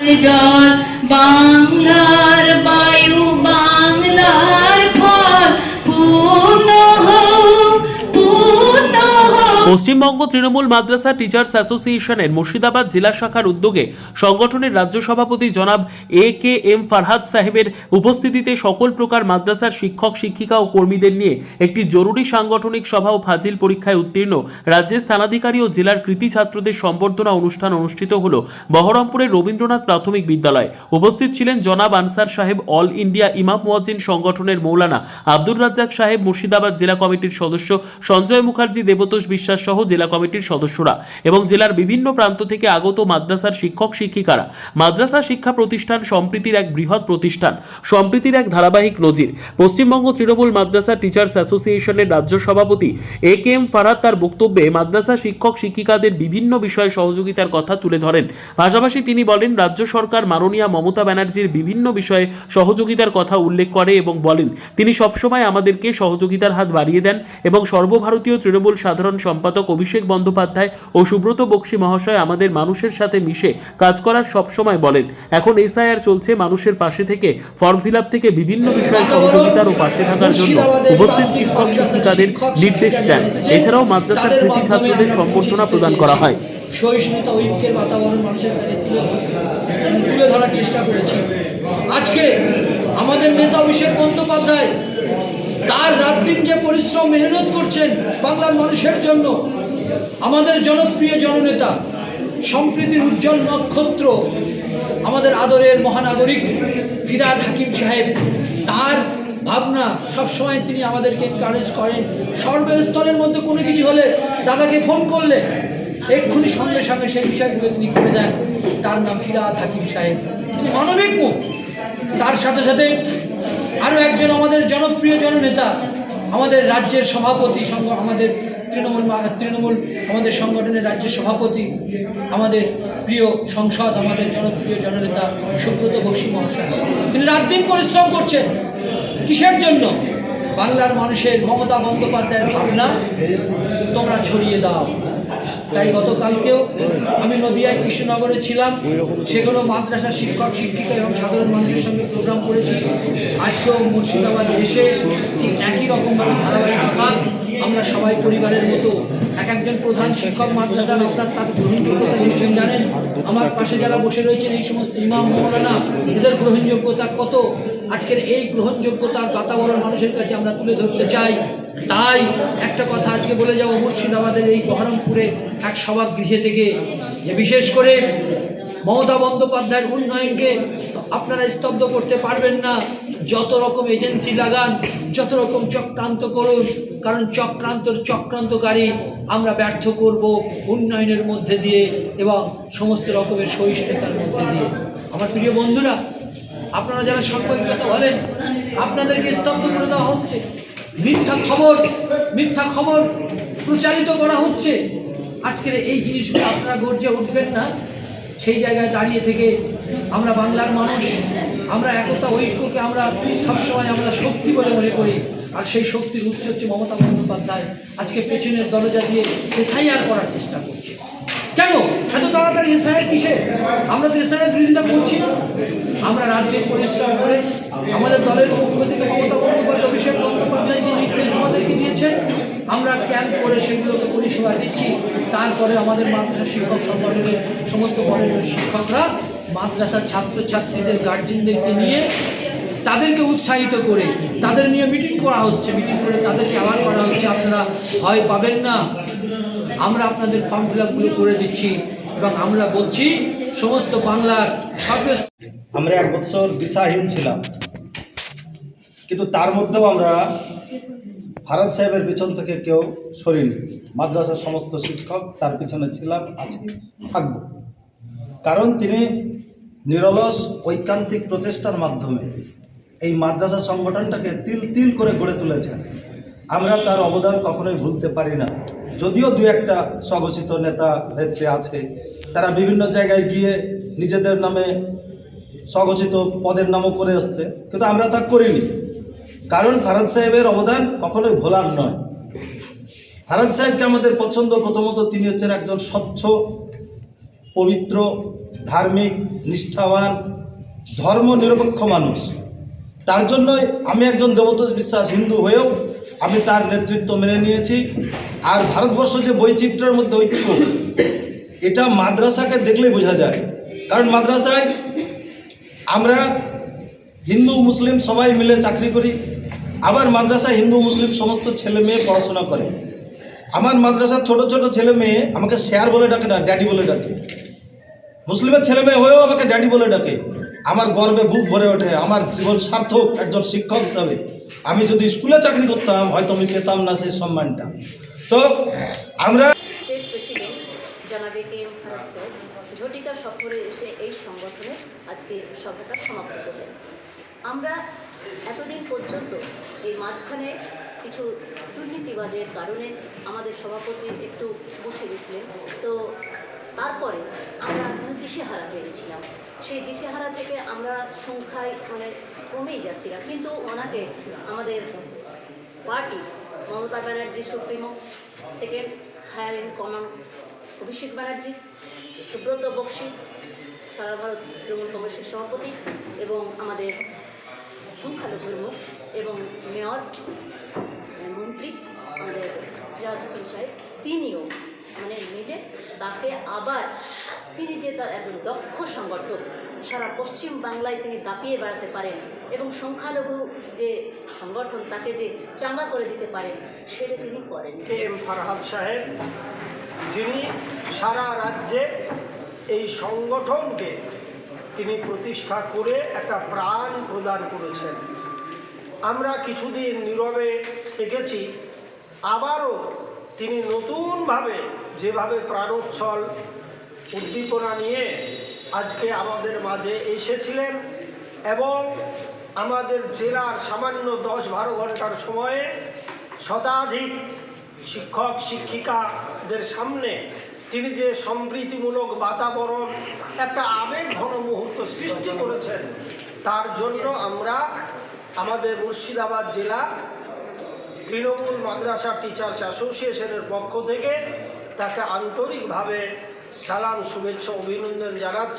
জল বাংলার পশ্চিমবঙ্গ তৃণমূল মাদ্রাসা টিচার্স অ্যাসোসিয়েশনের মুর্শিদাবাদ জেলা শাখার উদ্যোগে সংগঠনের রাজ্য সভাপতি জনাব এ কে এম ফারহাদ সাহেবের উপস্থিতিতে সকল প্রকার মাদ্রাসার শিক্ষক, শিক্ষিকা ও কর্মীদের নিয়ে একটি জরুরি সাংগঠনিক সভা ও ফাজিল পরীক্ষায় উত্তীর্ণ রাজ্যের স্থানাধিকারী ও জেলার কৃতি ছাত্রদের সম্বর্ধনা অনুষ্ঠান অনুষ্ঠিত হল বহরমপুরের রবীন্দ্রনাথ প্রাথমিক বিদ্যালয়। উপস্থিত ছিলেন জনাব আনসার সাহেব অল ইন্ডিয়া ইমাম মুয়াজ্জিন সংগঠনের মৌলানা আব্দুর রাজ্জাক সাহেব মুর্শিদাবাদ জেলা কমিটির সদস্য সঞ্জয় মুখার্জি, দেবতোষ বিশ্বাস সহ জেলা কমিটির সদস্যরা এবং জেলার বিভিন্ন প্রান্ত থেকে আগত মাদ্রাসার শিক্ষক শিক্ষিকারা। মাদ্রাসা শিক্ষা প্রতিষ্ঠান সম্প্রীতির এক বৃহৎ প্রতিষ্ঠান, সম্প্রীতির এক ধারাবাহিক নজির। পশ্চিমবঙ্গ তৃণমূল মাদ্রাসা টিচার্স অ্যাসোসিয়েশনের রাজ্য সভাপতি এ কে এম ফারাদ তার বক্তব্যে মাদ্রাসা শিক্ষক শিক্ষিকাদের বিভিন্ন বিষয়ে সহযোগিতার কথা তুলে ধরেন। পাশাপাশি তিনি বলেন, রাজ্য সরকার মাননীয়া মমতা ব্যানার্জির বিভিন্ন বিষয়ে সহযোগিতার কথা উল্লেখ করে এবং বলেন, তিনি সবসময় আমাদেরকে সহযোগিতার হাত বাড়িয়ে দেন এবং সর্বভারতীয় তৃণমূল সাধারণ সম্পাদক অভিষেক বন্দ্যোপাধ্যায় ও সুব্রত বক্সী মহাশয় আমাদের মানুষের সাথে মিশে কাজ করার সবসময় বলেন। এখন এসআইআর চলছে মানুষের পাশে থেকে, ফর্ম ফিল থেকে বিভিন্ন বিষয়ে সহযোগিতার ও পাশে থাকার জন্য উপস্থিত শিক্ষক শিক্ষিকাদের নির্দেশ দেন। এছাড়াও মাদ্রাসার কৃতি ছাত্রদের সম্বর্ধনা প্রদান করা হয়। সহিষ্ণুতা, ঐক্যের বাতাবরণ মানুষের কাছে তুলে ধরার চেষ্টা করেছি। আজকে আমাদের নেতা অভিষেক বন্দ্যোপাধ্যায় তার রাত দিন যে পরিশ্রম, মেহনত করছেন বাংলার মানুষের জন্য। আমাদের জনপ্রিয় জননেতা, সম্প্রীতির উজ্জ্বল নক্ষত্র, আমাদের আদরের মহানাগরিক ফিরাদ হাকিম সাহেব, তার ভাবনা সবসময় তিনি আমাদেরকে এনকারেজ করেন। সর্বস্তরের মধ্যে কোনো কিছু হলে দাদাকে ফোন করলে এক্ষুনি সঙ্গে সঙ্গে সেই বিষয়গুলো তিনি করে দেন। তার নাম ফিরাদ হাকিম সাহেব। তিনি মানবিক মুখ। তার সাথে সাথে আরও একজন আমাদের জনপ্রিয় জননেতা, আমাদের রাজ্যের সভাপতি আমাদের তৃণমূল তৃণমূল আমাদের সংগঠনের রাজ্যের সভাপতি, আমাদের প্রিয় সংসদ, আমাদের জনপ্রিয় জননেতা সুব্রত বক্সী মহাশয়। তিনি রাত দিন পরিশ্রম করছেন। কিসের জন্য? বাংলার মানুষের মমতা বন্দ্যোপাধ্যায়ের ভাবনা তোমরা ছড়িয়ে দাও। তাই গতকালকেও আমি নদিয়ায় কৃষ্ণনগরে ছিলাম। সেগুলো মাদ্রাসা শিক্ষক, শিক্ষিকা এবং সাধারণ মানুষের সঙ্গে প্রোগ্রাম করেছি। আজকেও মুর্শিদাবাদে এসে ঠিক একই রকমভাবে ধারাবাহিকতা আমরা সবাই পরিবারের মতো এক একজন প্রধান শিক্ষক, মাদ্রাসার আপনার তার গ্রহণযোগ্যতা নিশ্চয়ই জানেন। আমার পাশে যারা বসে রয়েছেন এই সমস্ত ইমাম মৌলানা, এদের গ্রহণযোগ্যতা কত? আজকের এই গ্রহণযোগ্যতার বাতাবরণ মানুষের কাছে আমরা তুলে ধরতে চাই। তাই একটা কথা আজকে বলে যাব, মুর্শিদাবাদের এই বহরমপুরে এক সভাগৃহে থেকে। যে বিশেষ করে মমতা বন্দ্যোপাধ্যায়ের উন্নয়নকে আপনারা স্তব্ধ করতে পারবেন না। যত রকম এজেন্সি লাগান, যত রকম চক্রান্ত করুন, কারণ চক্রান্তর চক্রান্তকারী আমরা ব্যর্থ করব উন্নয়নের মধ্যে দিয়ে এবং সমস্ত রকমের সহিষ্ণুতার মধ্যে দিয়ে। আমার প্রিয় বন্ধুরা, আপনারা যারা সাংবাদিকতা বলেন, আপনাদেরকে স্তব্ধ করে দেওয়া হচ্ছে। মিথ্যা খবর মিথ্যা খবর প্রচারিত করা হচ্ছে। আজকের এই জিনিসগুলো আপনারা গর্জে উঠবেন না। সেই জায়গায় দাঁড়িয়ে থেকে আমরা বাংলার মানুষ, আমরা একতা ঐক্যকে আমরা সবসময় আমরা শক্তি বলে মনে করি। আর সেই শক্তির উৎস হচ্ছে মমতা বন্দ্যোপাধ্যায়। আজকে পেছনের দরজা দিয়ে এসআইআর করার চেষ্টা কেন এত তাড়াতাড়ি এসআইআর কিসে? আমরা তো এসআইআর বিরোধিতা করছি না। আমরা দিন পরিশ্রম করে আমাদের দলের পক্ষ থেকে মমতা বন্দ্যোপাধ্যায়, অভিষেক বন্দ্যোপাধ্যায় যে নির্দেশ আমাদেরকে দিয়েছেন আমরা ক্যাম্প করে সেগুলোকে পরিষেবা দিচ্ছি। তারপরে আমাদের মাদ্রাসা শিক্ষক সংগঠনের সমস্ত বরেণ্য শিক্ষকরা মাদ্রাসার ছাত্রছাত্রীদের গার্জেনদেরকে নিয়ে তাদেরকে উৎসাহিত করে তাদের নিয়ে মিটিং করা হচ্ছে। মিটিং করে তাদেরকে আবার করা হচ্ছে, আপনারা ভয় পাবেন না। আমরা আপনাদের ফর্ম ফিল করে দিচ্ছি। এবং আমরা বলছি সমস্ত বাংলার আমরা এক বছর দিশাহীন ছিলাম। কিন্তু তার মধ্যেও আমরা ভারত সাহেবের পিছন থেকে কেউ সরিনি। মাদ্রাসার সমস্ত শিক্ষক তার পিছনে ছিলাম, আছি, থাকব। কারণ তিনি নিরলস, ঐকান্তিক প্রচেষ্টার মাধ্যমে এই মাদ্রাসা সংগঠনটাকে তিল তিল করে গড়ে তুলেছেন। আমরা তার অবদান কখনোই ভুলতে পারি না। যদিও দু একটা স্বঘোষিত নেতা নেত্রী আছে, তারা বিভিন্ন জায়গায় গিয়ে নিজেদের নামে স্বঘোষিত পদের নামও করে আসছে, কিন্তু আমরা তা করিনি। কারণ ফারাদ সাহেবের অবদান কখনোই ভোলার নয়। ফারাদ সাহেবকে আমাদের পছন্দ প্রথমত তিনি হচ্ছেন একজন স্বচ্ছ, পবিত্র, ধার্মিক, নিষ্ঠাবান ধর্ম নিরপেক্ষ মানুষ। তার জন্যই আমি একজন দেবতোষ বিশ্বাস হিন্দু হয়েও আমি তার নেতৃত্ব মেনে নিয়েছি। আর ভারতবর্ষ যে বৈচিত্র্যের মধ্যে ঐক্য, এটা মাদ্রাসাকে দেখলেই বোঝা যায়। কারণ মাদ্রাসায় আমরা হিন্দু, মুসলিম সবাই মিলে চাকরি করি, আবার মাদ্রাসায় হিন্দু, মুসলিম সমস্ত ছেলে মেয়ে পড়াশোনা করে। আমার মাদ্রাসার ছোট ছোট ছেলে মেয়ে আমাকে শেয়ার বলে ডাকে না, ড্যাডি বলে ডাকে। মুসলিমের ছেলে মেয়ে হয়েও আমাকে ড্যাডি বলে ডাকে। আমার গর্বে বুক ভরে ওঠে, আমার জীবন সার্থক একজন শিক্ষক হিসাবে। আমি যদি স্কুলে চাকরি করতাম, হয়তো আমি পেতাম না সেই সম্মানটা। তো আমরা ঝটিকা সফরে এসে এই সংগঠনে আজকে সভাটা সমাপ্ত করলেন। আমরা এতদিন পর্যন্ত এই মাঝখানে কিছু দুর্নীতিবাজের কারণে আমাদের সভাপতি একটু বসে গেছিলেন। তো তারপরে আমরা দিশেহারা হয়ে গেছিলাম। সেই দিশেহারা থেকে আমরা সংখ্যায় মানে কমেই যাচ্ছিলাম। কিন্তু ওনাকে আমাদের party Mamata Banerjee, supremo second higher in command Abhishek Banerjee, Subrata Bakshi, সারা ভারত তৃণমূল কংগ্রেসের সভাপতি এবং আমাদের সংখ্যালঘুর মুখ এবং মেয়র, মন্ত্রী, আমাদের হাকিম সাহেব, তিনিও মানে মিলে তাকে আবার তিনি যে তার একজন দক্ষ সংগঠক সারা পশ্চিম বাংলায় তিনি দাপিয়ে বেড়াতে পারেন এবং সংখ্যালঘু যে সংগঠন, তাকে যে চাঙ্গা করে দিতে পারেন, সেটা তিনি করেন। কে এম ফারহাদ সাহেব, যিনি সারা রাজ্যে এই সংগঠনকে তিনি প্রতিষ্ঠা করে একটা প্রাণ প্রদান করেছেন। আমরা কিছুদিন নীরবে থেকেছি, আবারও তিনি নতুনভাবে যেভাবে প্রাণোচ্ছল, উদ্দীপনা নিয়ে আজকে আমাদের মাঝে এসেছিলেন এবং আমাদের জেলার সামান্য দশ বারো ঘণ্টার সময়ে শতাধিক শিক্ষক, শিক্ষিকাদের সামনে তিনি যে সম্প্রীতিমূলক বাতাবরণ, একটা আবেগ ঘন মুহূর্ত সৃষ্টি করেছেন, তার জন্য আমরা আমাদের মুর্শিদাবাদ জেলা তৃণমূল মাদ্রাসা টিচার্স অ্যাসোসিয়েশনের পক্ষ থেকে তাকে আন্তরিকভাবে সালাম, শুভেচ্ছা, অভিনন্দন জানাচ্ছি।